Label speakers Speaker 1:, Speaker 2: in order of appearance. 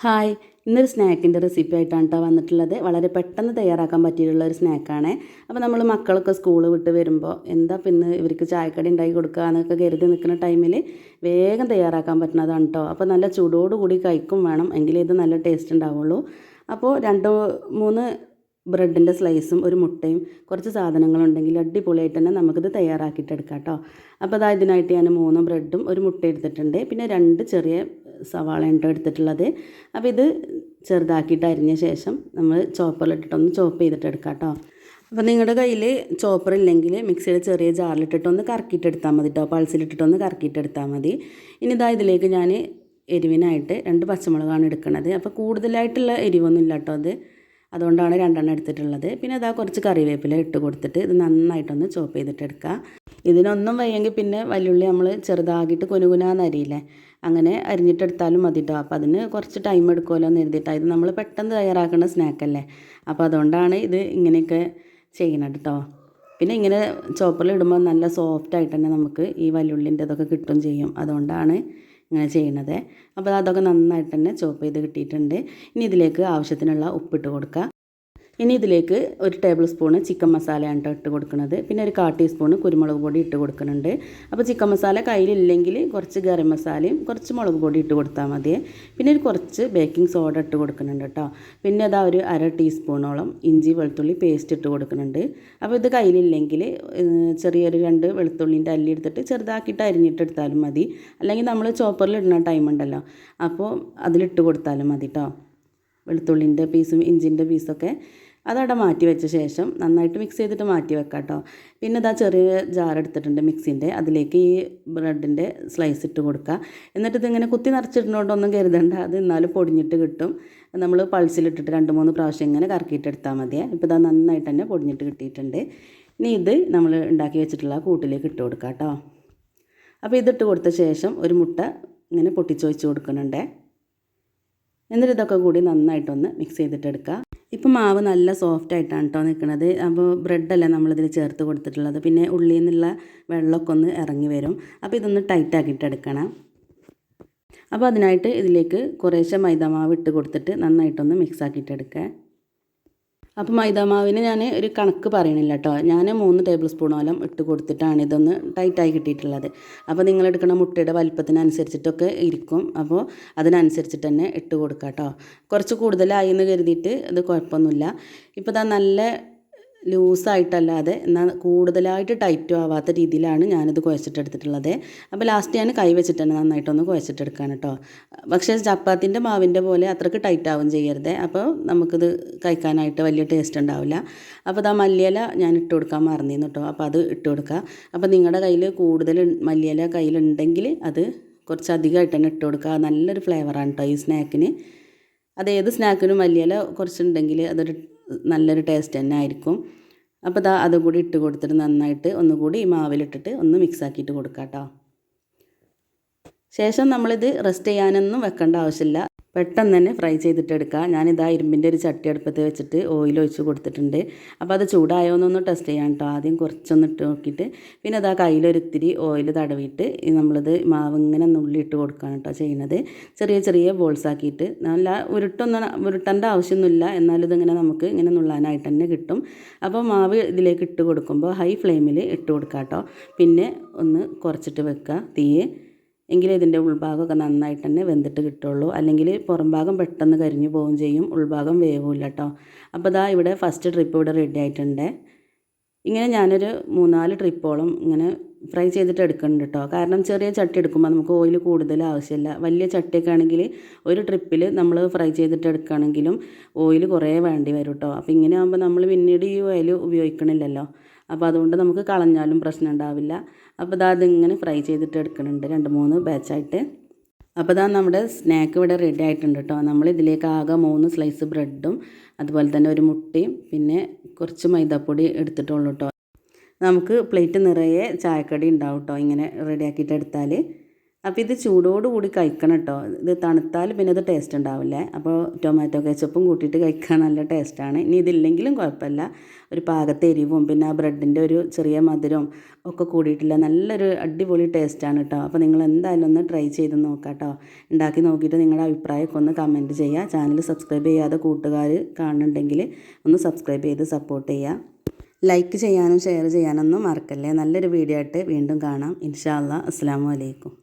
Speaker 1: Hi. ഇന്നൊരു സ്നാക്കിന്റെ recipe ആയിട്ടാണ് കേട്ടോ വന്നിട്ടുള്ളത്. വളരെ പെട്ടെന്ന് തയ്യാറാക്കാൻ പറ്റിയിട്ടുള്ള ഒരു സ്നാക്കാണ്. അപ്പോൾ നമ്മൾ മക്കളൊക്കെ സ്കൂൾ വിട്ട് വരുമ്പോൾ എന്താ പിന്നെ ഇവർക്ക് ചായക്കടി ഉണ്ടാക്കി കൊടുക്കുക എന്നൊക്കെ കരുതി നിൽക്കുന്ന ടൈമിൽ വേഗം തയ്യാറാക്കാൻ പറ്റുന്നതാണ് കേട്ടോ അപ്പോൾ നല്ല ചൂടോടുകൂടി കഴിക്കും വേണം. എങ്കിലേ ഇത് നല്ല ടേസ്റ്റ് ഉണ്ടാവുള്ളൂ. അപ്പോൾ രണ്ട് മൂന്ന് ബ്രെഡിന്റെ സ്ലൈസും ഒരു മുട്ടയും കുറച്ച് സാധനങ്ങളുണ്ടെങ്കിൽ അടിപൊളിയായിട്ട് തന്നെ നമുക്കിത് തയ്യാറാക്കിയിട്ട് എടുക്കാം കേട്ടോ. അപ്പോൾ അതാ ഇതിനായിട്ട് ഞാൻ മൂന്ന് ബ്രെഡും ഒരു മുട്ട എടുത്തിട്ടുണ്ട്. പിന്നെ രണ്ട് ചെറിയ സവാള ഉണ്ട് എടുത്തിട്ടുള്ളത്. അപ്പോൾ ഇത് ചെറുതാക്കിയിട്ട് അരിഞ്ഞ ശേഷം നമ്മൾ ചോപ്പറിലിട്ടിട്ടൊന്ന് ചോപ്പ് ചെയ്തിട്ട് എടുക്കാം കേട്ടോ. അപ്പോൾ നിങ്ങളുടെ കയ്യിൽ ചോപ്പർ ഇല്ലെങ്കിൽ മിക്സിയുടെ ചെറിയ ജാറിലിട്ടിട്ട് ഒന്ന് കറക്കിയിട്ട് എടുത്താൽ മതി കേട്ടോ. പൾസിലിട്ടിട്ടൊന്ന് കറക്കിയിട്ടെടുത്താൽ മതി. ഇനി ഇതാ ഇതിലേക്ക് ഞാൻ എരിവിനായിട്ട് രണ്ട് പച്ചമുളകാണ് എടുക്കുന്നത് അപ്പോൾ കൂടുതലായിട്ടുള്ള എരിവൊന്നും ഇല്ല കേട്ടോ അത് അതുകൊണ്ടാണ് രണ്ടെണ്ണം എടുത്തിട്ടുള്ളത്. പിന്നെ അതാ കുറച്ച് കറിവേപ്പില ഇട്ട് കൊടുത്തിട്ട് ഇത് നന്നായിട്ടൊന്ന് ചോപ്പ് ചെയ്തിട്ട് എടുക്കുക. ഇതിനൊന്നും വയ്യെങ്കിൽ പിന്നെ വലിയുള്ളി നമ്മൾ ചെറുതാക്കിയിട്ട് കുനുകുനാന്ന് അരിയില്ലേ? അങ്ങനെ അരിഞ്ഞിട്ടെടുത്താലും മതി കേട്ടോ അപ്പോൾ അതിന് കുറച്ച് ടൈം എടുക്കുമല്ലോ എന്ന് എഴുതിയിട്ടാണ് ഇത് നമ്മൾ പെട്ടെന്ന് തയ്യാറാക്കുന്ന സ്നാക്കല്ലേ അപ്പോൾ അതുകൊണ്ടാണ് ഇത് ഇങ്ങനെയൊക്കെ ചെയ്യണത് കേട്ടോ പിന്നെ ഇങ്ങനെ ചോപ്പറിൽ ഇടുമ്പോൾ നല്ല സോഫ്റ്റ് ആയിട്ട് തന്നെ നമുക്ക് ഈ വല്ലുള്ളിന്റെ ഇതൊക്കെ കിട്ടും ചെയ്യും. അതുകൊണ്ടാണ് ഇങ്ങനെ ചെയ്യണത്. അപ്പോൾ അതൊക്കെ നന്നായിട്ട് തന്നെ ചോപ്പ് ചെയ്ത് കിട്ടിയിട്ടുണ്ട്. ഇനി ഇതിലേക്ക് ആവശ്യത്തിനുള്ള ഉപ്പിട്ട് കൊടുക്കുക ഇനി ഇതിലേക്ക് ഒരു ടേബിൾ സ്പൂണ് ചിക്കൻ മസാലയാണ് ഇട്ട് കൊടുക്കുന്നത്. പിന്നെ ഒരു കാ ടീസ്പൂണ് കുരുമുളക് പൊടി ഇട്ട് കൊടുക്കുന്നുണ്ട്. അപ്പോൾ ചിക്കൻ മസാല കയ്യിലില്ലെങ്കിൽ കുറച്ച് ഗരം മസാലയും കുറച്ച് മുളക് പൊടി ഇട്ട് കൊടുത്താൽ മതി. പിന്നെ ഒരു കുറച്ച് ബേക്കിംഗ് സോഡ ഇട്ട് കൊടുക്കുന്നുണ്ട് കേട്ടോ പിന്നെ അതാ ഒരു അര ടീസ്പൂണോളം ഇഞ്ചി വെളുത്തുള്ളി പേസ്റ്റ് ഇട്ട് കൊടുക്കുന്നുണ്ട്. അപ്പോൾ ഇത് കയ്യിലില്ലെങ്കിൽ ചെറിയൊരു രണ്ട് വെളുത്തുള്ളിന്റെ അല്ലി എടുത്തിട്ട് ചെറുതാക്കിയിട്ട് അരിഞ്ഞിട്ടെടുത്താലും മതി. അല്ലെങ്കിൽ നമ്മൾ ചോപ്പറിൽ ഇടുന്ന ടൈം ഉണ്ടല്ലോ. അപ്പോൾ അതിലിട്ട് കൊടുത്താലും മതി കേട്ടോ വെളുത്തുള്ളിന്റെ പീസും ഇഞ്ചിന്റെ പീസൊക്കെ അതവിടെ മാറ്റി വെച്ച ശേഷം നന്നായിട്ട് മിക്സ് ചെയ്തിട്ട് മാറ്റി വെക്കാം കേട്ടോ പിന്നെ ഇതാ ചെറിയ ജാർ എടുത്തിട്ടുണ്ട് മിക്സിന്റെ അതിലേക്ക് ഈ ബ്രെഡിന്റെ സ്ലൈസ് ഇട്ട് കൊടുക്കുക എന്നിട്ട് ഇതിങ്ങനെ കുത്തി നിറച്ചിടുന്നതുകൊണ്ടൊന്നും കരുതണ്ട. അത് എന്നാലും പൊടിഞ്ഞിട്ട് കിട്ടും. നമ്മൾ പൾസിലിട്ടിട്ട് രണ്ട് മൂന്ന് പ്രാവശ്യം ഇങ്ങനെ കറക്കിയിട്ട് എടുത്താൽ മതിയേ. ഇപ്പോൾ ഇതാ നന്നായിട്ട് തന്നെ പൊടിഞ്ഞിട്ട് കിട്ടിയിട്ടുണ്ട്. ഇനി ഇത് നമ്മൾ ഉണ്ടാക്കി വെച്ചിട്ടുള്ള കൂട്ടിലേക്ക് ഇട്ട് കൊടുക്കാം കേട്ടോ അപ്പോൾ ഇതിട്ട് കൊടുത്ത ശേഷം ഒരു മുട്ട ഇങ്ങനെ പൊട്ടിച്ചൊഴിച്ച് കൊടുക്കുന്നുണ്ടേ. എന്നിട്ട് ഇതൊക്കെ കൂടി നന്നായിട്ടൊന്ന് മിക്സ് ചെയ്തിട്ടെടുക്കുക ഇപ്പം മാവ് നല്ല സോഫ്റ്റ് ആയിട്ടാണ് കേട്ടോ നിൽക്കുന്നത് അപ്പോൾ ബ്രെഡല്ലേ നമ്മളിതിൽ ചേർത്ത് കൊടുത്തിട്ടുള്ളത്. പിന്നെ ഉള്ളിൽ നിന്നുള്ള വെള്ളമൊക്കെ ഒന്ന് ഇറങ്ങി വരും. അപ്പോൾ ഇതൊന്ന് ടൈറ്റ് ആക്കിയിട്ട് എടുക്കണം. അപ്പോൾ അതിനായിട്ട് ഇതിലേക്ക് കുറേശ്ശെ മൈദമാവ് ഇട്ട് കൊടുത്തിട്ട് നന്നായിട്ടൊന്ന് മിക്സ് ആക്കിയിട്ട് എടുക്കുക അപ്പോൾ മൈദാമാവിന് ഞാൻ ഒരു കണക്ക് പറയണില്ല കേട്ടോ ഞാൻ മൂന്ന് ടേബിൾ സ്പൂണോളം ഇട്ട് കൊടുത്തിട്ടാണ് ഇതൊന്ന് ടൈറ്റായി കിട്ടിയിട്ടുള്ളത്. അപ്പോൾ നിങ്ങൾ എടുക്കുന്ന മുട്ടയുടെ വലിപ്പത്തിനനുസരിച്ചിട്ടൊക്കെ ഇരിക്കും. അപ്പോൾ അതിനനുസരിച്ചിട്ട് തന്നെ ഇട്ട് കൊടുക്കുക കേട്ടോ കുറച്ച് കൂടുതലായി എന്ന് കരുതിയിട്ട് ഇത് കുഴപ്പമൊന്നുമില്ല. ഇപ്പോൾ ഇതാ നല്ല ലൂസായിട്ടല്ലാതെ എന്നാൽ കൂടുതലായിട്ട് ടൈറ്റും ആവാത്ത രീതിയിലാണ് ഞാനിത് കുഴച്ചിട്ടെടുത്തിട്ടുള്ളത്. അപ്പോൾ ലാസ്റ്റ് ഞാൻ കൈ വെച്ചിട്ട് തന്നെ നന്നായിട്ടൊന്ന് കുഴച്ചിട്ടെടുക്കാൻ കേട്ടോ പക്ഷേ ചപ്പാത്തിന്റെ മാവിന്റെ പോലെ അത്രയ്ക്ക് ടൈറ്റ് ആവും ചെയ്യരുത്. അപ്പോൾ നമുക്കിത് കഴിക്കാനായിട്ട് വലിയ ടേസ്റ്റ് ഉണ്ടാവില്ല. അപ്പോൾ ഇതാ മല്ലിയില ഞാൻ ഇട്ട് കൊടുക്കാൻ മറന്നിരുന്നു കേട്ടോ അപ്പോൾ അത് ഇട്ട് കൊടുക്കുക അപ്പോൾ നിങ്ങളുടെ കയ്യിൽ കൂടുതൽ മല്ലിയില കയ്യിലുണ്ടെങ്കിൽ അത് കുറച്ച് അധികമായിട്ട് തന്നെ ഇട്ട് കൊടുക്കുക. നല്ലൊരു ഫ്ലേവറാണ് കേട്ടോ ഈ സ്നാക്കിന് അത് ഏത് സ്നാക്കിനും മല്ലിയില കുറച്ചുണ്ടെങ്കിൽ അതൊരു നല്ലൊരു ടേസ്റ്റ് തന്നെ ആയിരിക്കും. അപ്പോൾ അതും കൂടി ഇട്ട് കൊടുത്തിട്ട് നന്നായിട്ട് ഒന്നുകൂടി ഈ മാവിലിട്ടിട്ട് ഒന്ന് മിക്സ് ആക്കിയിട്ട് കൊടുക്കാം കേട്ടോ ശേഷം നമ്മളിത് റെസ്റ്റ് ചെയ്യാനൊന്നും വെക്കേണ്ട ആവശ്യമില്ല. പെട്ടെന്ന് തന്നെ ഫ്രൈ ചെയ്തിട്ടെടുക്കുക ഞാനിതാ ഇരുമ്പിന്റെ ഒരു ചട്ടി അടുപ്പത്ത് വെച്ചിട്ട് ഓയിൽ ഒഴിച്ച് കൊടുത്തിട്ടുണ്ട്. അപ്പോൾ അത് ചൂടായോ എന്നൊന്ന് ടെസ്റ്റ് ചെയ്യാൻ കേട്ടോ. ആദ്യം കുറച്ചൊന്ന് ഇട്ട് നോക്കിയിട്ട്. പിന്നെ അതാ കയ്യിലൊരിത്തിരി ഓയിൽ തടവിയിട്ട് നമ്മളിത് മാവ് ഇങ്ങനെ നുള്ളിയിട്ട് കൊടുക്കുകയാണ് കേട്ടോ ചെയ്യുന്നത്. ചെറിയ ചെറിയ ബോൾസ് ആക്കിയിട്ട്. നല്ല ഉരുട്ടൊന്നും ഉരുട്ടേണ്ട ആവശ്യമൊന്നുമില്ല. എന്നാലും ഇതിങ്ങനെ നമുക്ക് ഇങ്ങനെ നുള്ളാനായിട്ട് തന്നെ കിട്ടും. അപ്പോൾ മാവ് ഇതിലേക്ക് ഇട്ട് കൊടുക്കുമ്പോൾ ഹൈ ഫ്ലെയിമിൽ ഇട്ട് കൊടുക്കുക കേട്ടോ. പിന്നെ ഒന്ന് കുറച്ചിട്ട് വെക്കുക. തീയെ എങ്കിലേ ഇതിന്റെ ഉൾഭാഗമൊക്കെ നന്നായിട്ട് തന്നെ വെന്തിട്ട് കിട്ടുള്ളൂ അല്ലെങ്കിൽ പുറം ഭാഗം പെട്ടെന്ന് കരിഞ്ഞു പോവുകയും ചെയ്യും. ഉൾഭാഗം വേവില്ല കേട്ടോ. അപ്പോൾ ഇതാ ഇവിടെ ഫസ്റ്റ് ട്രിപ്പ് ഇവിടെ റെഡി ആയിട്ടുണ്ട്. ഇങ്ങനെ ഞാനൊരു മൂന്നാൽ ട്രിപ്പോളം ഇങ്ങനെ ഫ്രൈ ചെയ്തിട്ട് എടുക്കുന്നുണ്ട് കേട്ടോ. കാരണം ചെറിയ ചട്ടി എടുക്കുമ്പോൾ നമുക്ക് ഓയിൽ കൂടുതൽ ആവശ്യമില്ല. വലിയ ചട്ടിയൊക്കെ ആണെങ്കിൽ ഒരു ട്രിപ്പിൽ നമ്മൾ ഫ്രൈ ചെയ്തിട്ട് എടുക്കുകയാണെങ്കിലും ഓയിൽ കുറേ വേണ്ടി വരും കേട്ടോ. അപ്പോൾ ഇങ്ങനെ ആകുമ്പോൾ നമ്മൾ പിന്നീട് ഈ ഓയിൽ ഉപയോഗിക്കണില്ലല്ലോ. അപ്പോൾ അതുകൊണ്ട് നമുക്ക് കളഞ്ഞാലും പ്രശ്നം ഉണ്ടാവില്ല. അപ്പോൾ ഇതാ അതിങ്ങനെ ഫ്രൈ ചെയ്തിട്ട് എടുക്കുന്നുണ്ട് രണ്ട് മൂന്ന് ബാച്ചായിട്ട് അപ്പോൾ ഇതാ നമ്മുടെ സ്നാക്ക് ഇവിടെ റെഡി ആയിട്ടുണ്ട് കേട്ടോ നമ്മൾ ഇതിലേക്ക് ആകെ മൂന്ന് സ്ലൈസ് ബ്രെഡും അതുപോലെ തന്നെ ഒരു മുട്ടയും പിന്നെ കുറച്ച് മൈദാപ്പൊടി എടുത്തിട്ടുള്ളൂ കേട്ടോ നമുക്ക് പ്ലേറ്റ് നിറയെ ചായക്കടി ഉണ്ടാവും കേട്ടോ ഇങ്ങനെ റെഡിയാക്കിയിട്ട് എടുത്താൽ അപ്പോൾ ഇത് ചൂടോടുകൂടി കഴിക്കണം കേട്ടോ. ഇത് തണുത്താൽ പിന്നെ ഇത് ടേസ്റ്റ് ഉണ്ടാവില്ലേ? അപ്പോൾ ടൊമാറ്റോ കെച്ചപ്പും കൂട്ടിയിട്ട് കഴിക്കാൻ നല്ല ടേസ്റ്റാണ് ഇനി ഇതില്ലെങ്കിലും കുഴപ്പമില്ല. ഒരു പാകത്തെ എരിവും പിന്നെ ആ ബ്രെഡിന്റെ ഒരു ചെറിയ മധുരവും ഒക്കെ കൂടിയിട്ടില്ല നല്ലൊരു അടിപൊളി ടേസ്റ്റാണ് കേട്ടോ. അപ്പോൾ നിങ്ങൾ എന്തായാലും ഒന്ന് ട്രൈ ചെയ്ത് നോക്കാം കേട്ടോ. ഉണ്ടാക്കി നോക്കിയിട്ട് നിങ്ങളുടെ അഭിപ്രായമൊക്കെ ഒന്ന് കമന്റ് ചെയ്യുക. ചാനൽ സബ്സ്ക്രൈബ് ചെയ്യാതെ കൂട്ടുകാർ കാണുന്നുണ്ടെങ്കിൽ ഒന്ന് സബ്സ്ക്രൈബ് ചെയ്ത് സപ്പോർട്ട് ചെയ്യുക. ലൈക്ക് ചെയ്യാനും ഷെയർ ചെയ്യാനൊന്നും മറക്കല്ലേ? നല്ലൊരു വീഡിയോ ആയിട്ട് വീണ്ടും കാണാം. ഇൻഷാ അല്ലാ അസ്സാം വലൈക്കും